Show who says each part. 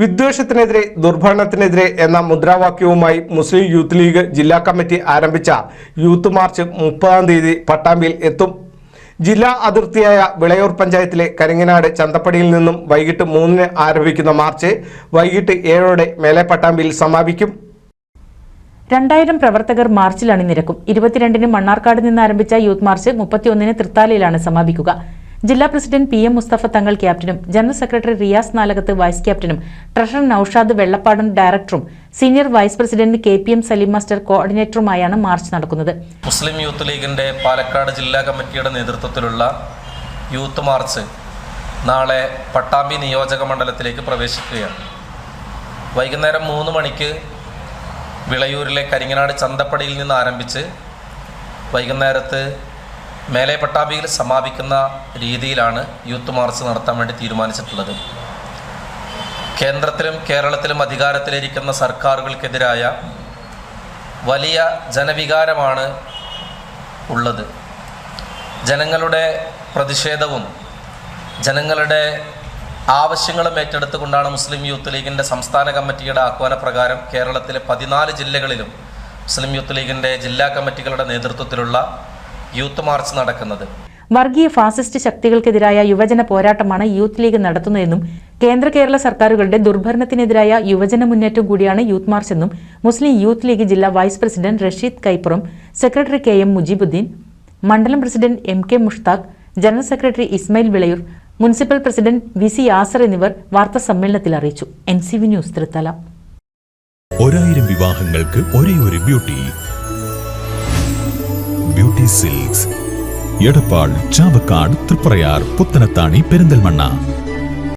Speaker 1: വിദ്വേഷത്തിനെതിരെ ദുർഭരണത്തിനെതിരെ എന്ന മുദ്രാവാക്യവുമായി മുസ്ലിം യൂത്ത് ലീഗ് ജില്ലാ കമ്മിറ്റി ആരംഭിച്ച യൂത്ത് മാർച്ച് മുപ്പതാം തീയതി പട്ടാമ്പിയിൽ എത്തും. ജില്ലാ അതിർത്തിയായ വിളയൂർ പഞ്ചായത്തിലെ കരിങ്ങനാട് ചന്തപ്പടിയിൽ നിന്നും വൈകിട്ട് മൂന്നിന് ആരംഭിക്കുന്ന മാർച്ച് വൈകിട്ട് ഏഴോടെ മേലെ പട്ടാമ്പിയിൽ സമാപിക്കും.
Speaker 2: രണ്ടായിരം പ്രവർത്തകർ മാർച്ചിൽ അണിനിരക്കും ഇരുപത്തിരണ്ടിന് മണ്ണാർക്കാട് നിന്ന് ആരംഭിച്ച യൂത്ത് മാർച്ച് മുപ്പത്തിയൊന്നിന് തൃത്താലയിലാണ് സമാപിക്കുക. ജില്ലാ president P M Mustafa Thangal ക്യാപ്റ്റനും general secretary Riyas Nalakath vice ക്യാപ്റ്റനും ട്രഷറർ നൌഷാദ് വെള്ളപ്പാടൻ ഡയറക്ടറും senior vice president K P M Salim master കോർഡിനേറ്ററുമായാണ് march നടക്കുന്നത്.
Speaker 3: മുസ്ലിം യൂത്ത് ലീഗിന്റെ പാലക്കാട് ജില്ലാ കമ്മിറ്റിയുടെ നേതൃത്വത്തിലുള്ള യൂത്ത് മാർച്ച് നാളെ പട്ടാമ്പി നിയോജക മണ്ഡലത്തിലേക്ക് പ്രവേശിക്കുകയാണ്. വൈകുന്നേരം മൂന്ന് മണിക്ക് വിളയൂരിലെ കരിങ്ങനാട് ചന്തപ്പടിയിൽ നിന്ന് ആരംഭിച്ച് വൈകുന്നേരത്ത് മേലെ പട്ടാമ്പിയിൽ സമാപിക്കുന്ന രീതിയിലാണ് യൂത്ത് മാർച്ച് നടത്താൻ വേണ്ടി തീരുമാനിച്ചിട്ടുള്ളത്. കേന്ദ്രത്തിലും കേരളത്തിലും അധികാരത്തിലിരിക്കുന്ന സർക്കാരുകൾക്കെതിരായ വലിയ ജനവികാരമാണ് ഉള്ളത്. ജനങ്ങളുടെ പ്രതിഷേധവും ജനങ്ങളുടെ ആവശ്യങ്ങളും ഏറ്റെടുത്തുകൊണ്ടാണ് മുസ്ലിം യൂത്ത് ലീഗിന്റെ സംസ്ഥാന കമ്മിറ്റിയുടെ ആഹ്വാനപ്രകാരം കേരളത്തിലെ പതിനാല് ജില്ലകളിലും മുസ്ലിം യൂത്ത് ലീഗിന്റെ ജില്ലാ കമ്മിറ്റികളുടെ നേതൃത്വത്തിലുള്ള യൂത്ത് മാർച്ച് നടക്കുന്നത്.
Speaker 2: വർഗീയ ഫാസിസ്റ്റ് ശക്തികൾക്കെതിരായ യുവജന പോരാട്ടമാണ് യൂത്ത് ലീഗ് നടത്തുന്നതെന്നും കേന്ദ്ര കേരള സർക്കാരുകളുടെ ദുർഭരണത്തിനെതിരായ യുവജന മുന്നേറ്റം കൂടിയാണ് യൂത്ത് മാർച്ച് എന്നും മുസ്ലിം യൂത്ത് ലീഗ് ജില്ലാ vice president Rasheed Kaippuram secretary K M Mujeebuddin മണ്ഡലം president M K Mushtaq general secretary Ismail Vilayur municipal president V C Yasar എന്നിവർ വാർത്താ സമ്മേളനത്തിൽ അറിയിച്ചു. N C V news Thrithala
Speaker 4: ഒരായിരം വിവാഹങ്ങൾക്ക് ഒരേ ഒരു ബ്യൂട്ടി. சில்க்ஸ் எடப்பாள் சாவக்காடு திருப்பறையார் புத்தனத்தாணி பெருந்தல்மண்ணா.